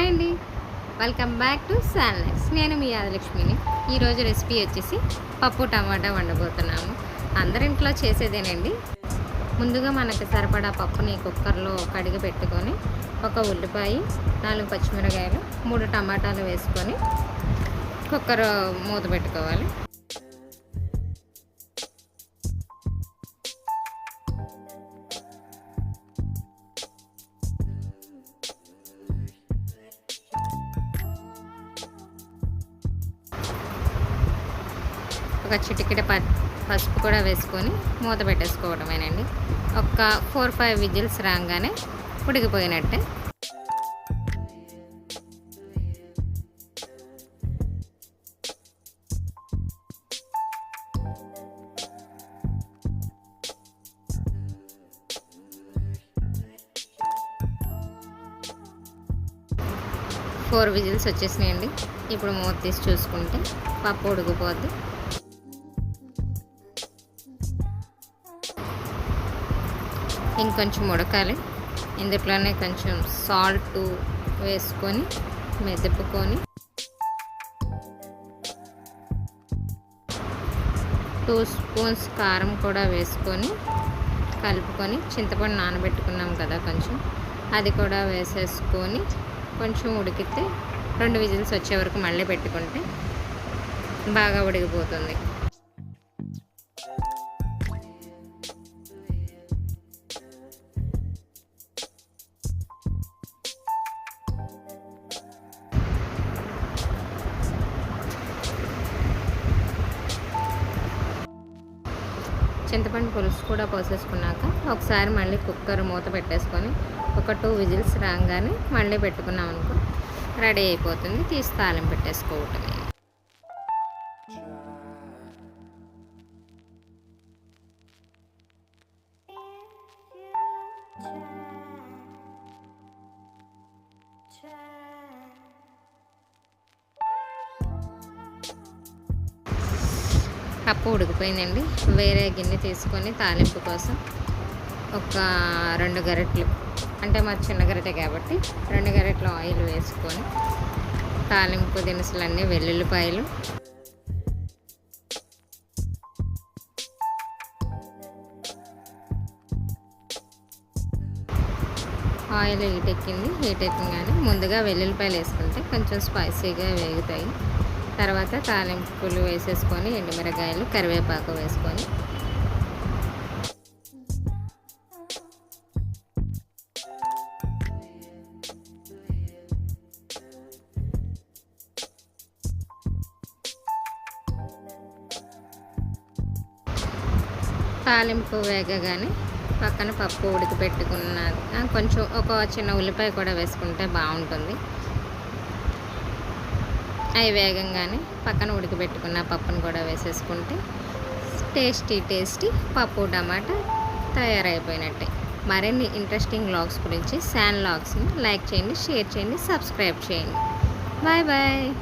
Hi అండి welcome back to శాలెక్స్ నేను మీ యాదలక్ష్మిని. ఈరోజు రెసిపీ వచ్చేసి పప్పు టమాటా వండబోతున్నాము. అందరింట్లో చేసేదేనండి. ముందుగా మనకు సరిపడా పప్పుని కుక్కర్లో కడిగి పెట్టుకొని ఒక ఉల్లిపాయ నాలుగు పచ్చిమిరకాయలు మూడు టమాటాలు వేసుకొని కుక్కర్ మూత పెట్టుకోవాలి. ఒక చిటికెడ ప పసుపు కూడా వేసుకొని మూత పెట్టేసుకోవడమేనండి. ఒక ఫోర్ ఫైవ్ విజిల్స్ రాగానే ఉడికిపోయినట్టే. Four whistles వచ్చేసినాయండి. ఇప్పుడు మూత తీసి చూసుకుంటే పప్పు ఉడికిపోద్ది. ఇంకొంచెం ఉడకాలి. ఇందులోనే కొంచెం సాల్ట్ వేసుకొని మెదుపుకొని టూ స్పూన్స్ కారం కూడా వేసుకొని కలుపుకొని చింతపండు నానబెట్టుకున్నాం కదా కొంచెం. అది కూడా వేసేసుకొని కొంచెం ఉడికితే రెండు విజిల్స్ వచ్చే వరకు మళ్ళీ పెట్టుకుంటే బాగా ఉడికిపోతుంది. చింతపండు పులుసు కూడా పోసేసుకున్నాక ఒకసారి మళ్ళీ కుక్కర్ మూత పెట్టేసుకొని ఒక టూ విజిల్స్ రాగానే మళ్ళీ పెట్టుకున్నాం అనుకో రెడీ అయిపోతుంది. తీసి తాలింపు పెట్టేసుకోవటమే. పప్పు ఉడికిపోయిందండి. వేరే గిన్నె తీసుకొని తాలింపు కోసం ఒక రెండు గరెట్లు అంటే మా చిన్న గరిటె కాబట్టి రెండు గరిటెలు ఆయిల్ వేసుకొని తాలింపు దినుసులన్నీ వెల్లుల్లిపాయలు ఆయిల్ హీట్ ఎక్కింది. హీట్ ఎక్కగానే ముందుగా వెల్లుల్లిపాయలు వేసుకుంటే కొంచెం స్పైసీగా వేగుతాయి. తర్వాత తాలింపులు వేసేసుకొని ఎండుమిరకాయలు కరివేపాకు వేసుకొని. తాలింపు వేగగానే పక్కన పప్పు ఉడికిపెట్టుకున్న కొంచెం ఒక చిన్న ఉల్లిపాయ కూడా వేసుకుంటే బాగుంటుంది. అవి వేగంగానే పక్కన ఉడికబెట్టుకున్న పప్పును కూడా వేసేసుకుంటే టేస్టీ టేస్టీ పప్పు టమాటా తయారైపోయినట్టే. మరిన్ని ఇంట్రెస్టింగ్ లాగ్స్ గురించి శాన్ లాగ్స్ని లైక్ చేయండి షేర్ చేయండి సబ్స్క్రైబ్ చేయండి. Bye bye.